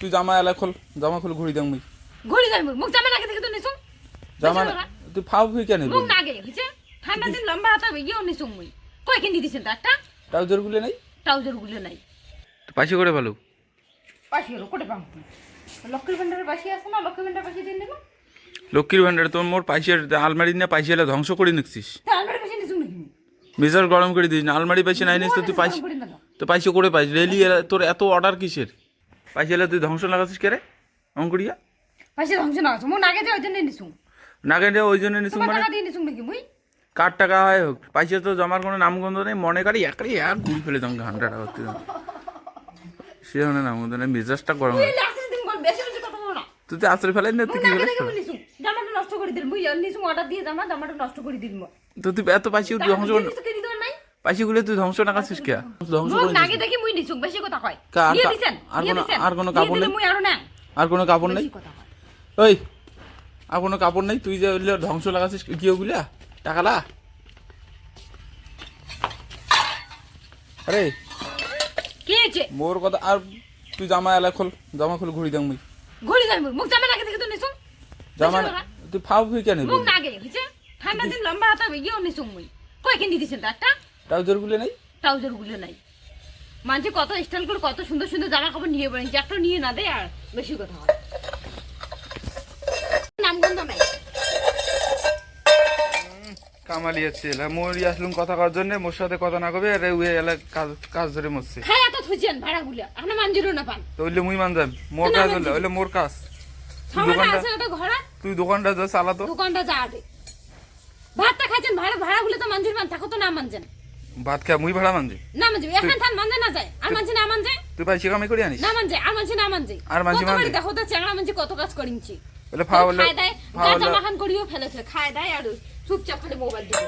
তুই জামা এলা খোল জামা খোল ঘুরি দাম মুই। ঘুরি যাই মুখ জামা নাগে থেকে তো নিছুম? জামা। তুই ফাউ ফুই কেন মুখ নাগে হইছে ঠান্ডা দিন লম্বা হাতা ইয়েও নিছুম মুই। কয় কিনে দিছেন তো একটা ট্রাউজারগুলো নাই? ট্রাউজারগুলো নাই। তো পাশে করে ভালো পাশি হলো কোটে পাম লক্ষ্মীর ভান্ডারের পাশি আছে না? লক্ষ্মীর ভান্ডার পাশি দিন দিল লক্ষ্মীর ভান্ডার তোর মোর পাইসের আলমারি না পাইসে এলা ধ্বংস করে নিচ্ছিস মুই? মেজার গরম করে দিস না আলমারি পাইসে নাই নিস তো তুই পাইসে করি না তো। পাইসে করে পাইস রেলি এলা- তোর এত অর্ডার কিসের? পাইসে এলা তুই ধ্বংস লাগাছিস কে রে? অঙ্কুরিয়া? পাশি ধ্বংস আছে মুখ নাগে যে ওই জন্য নিছুম নাগে রে ওই জন্য তোমার মানে টাকা দিয়ে নিছুম নাকি মুই? কার টাকা হয় হোক। পাইসে তো জমার কোনো নামগন্ধ নেই মনে করি একড়ি এক ঘুরি ফেলে তোমাকে হান্ড্রেড টাকা করতে সে মানে নামগন্ধ নেই মেজাজটা গরম তুই তো আশ্রয় ফেলাই না তুই কি নিছুম জামাটা নষ্ট করে দিল মুই নিছুম অর্ডার দিয়ে জামা জামাটা নষ্ট করে দিল তো তুই এত তুই ধ্বংস জিনিস পাইসি গুলো তুই ধ্বংস কে ধ্বংস করে নাগে দেখি মুই নিছুম বেশি কথা কয়। দিয়ে দিছেন আর কোনো- আর কোনো কাপড় নেই? মুই আরও না আর কোনো কাপড় নেই? ওই আর কোনো কাপড় নেই? তুই যে ধ্বংস লাগাছিস কি ওগুলা টাকালা আরে কি হয়েছে মোর কথা আর তুই জামা এলা খোল জামা খোল ঘুরি দাম মুই। ঘুরি যাই মুখ জামা নাগে থেকে তো নিছুম জামা। তুই ফাউ ফুই কেন মুখ নাগে হইছে ঠান্ডা দিন লম্বা হাতা নিছুম মুই। কয় কিনে দিছেন তো একটা ট্রাউজারগুলো নাই? ট্রাউজারগুলো নাই। মানছে কত স্টাইল করে কত সুন্দর সুন্দর জামা কাপড় নিয়ে পড়েন যে একটা নিয়ে না দেয় আর বেশি কথা হয়। নামগন্ধ নাই। কামালি আছে এলা। মোর আসলুম কথা করার জন্য মোর সাথে কথা না কবে আরে উয়ে এলা কাজ কাজ ধরে মরছে। হ্যাঁ এত থুইছেন ভাড়াগুলো আপনার মানজিরও না পান। তো ওইলে মুই মান যাম মোর কাজ না, হলে ওইলে মোর কাজ। তুই দোকানটা আছে ওটা ঘরে তুই দোকানটা যা চালা তো। দোকানটা যা দে। ভাতটা খাইছেন ভাড়া ভাড়াগুলো তো মানজির মান থাকো তো না মানছেন ভাত খা মুই ভাড়া মানজি? না মানজি এখান থান মানজে না যায়? আর মানজি না মানজে? তুই ভাই কামাই করি আনিস? না মানজে আর মানজি না মানজি। আর মানজি মানছে? দেখো তো চ্যাংড়া মানজি কত কাজ করিনছি বলে ফা বলে খায় দেয় গাজা গা হলো জামা খান করিও ফেলেছে খায় দেয় আর চুপচাপ খালি মোবাইল দিবে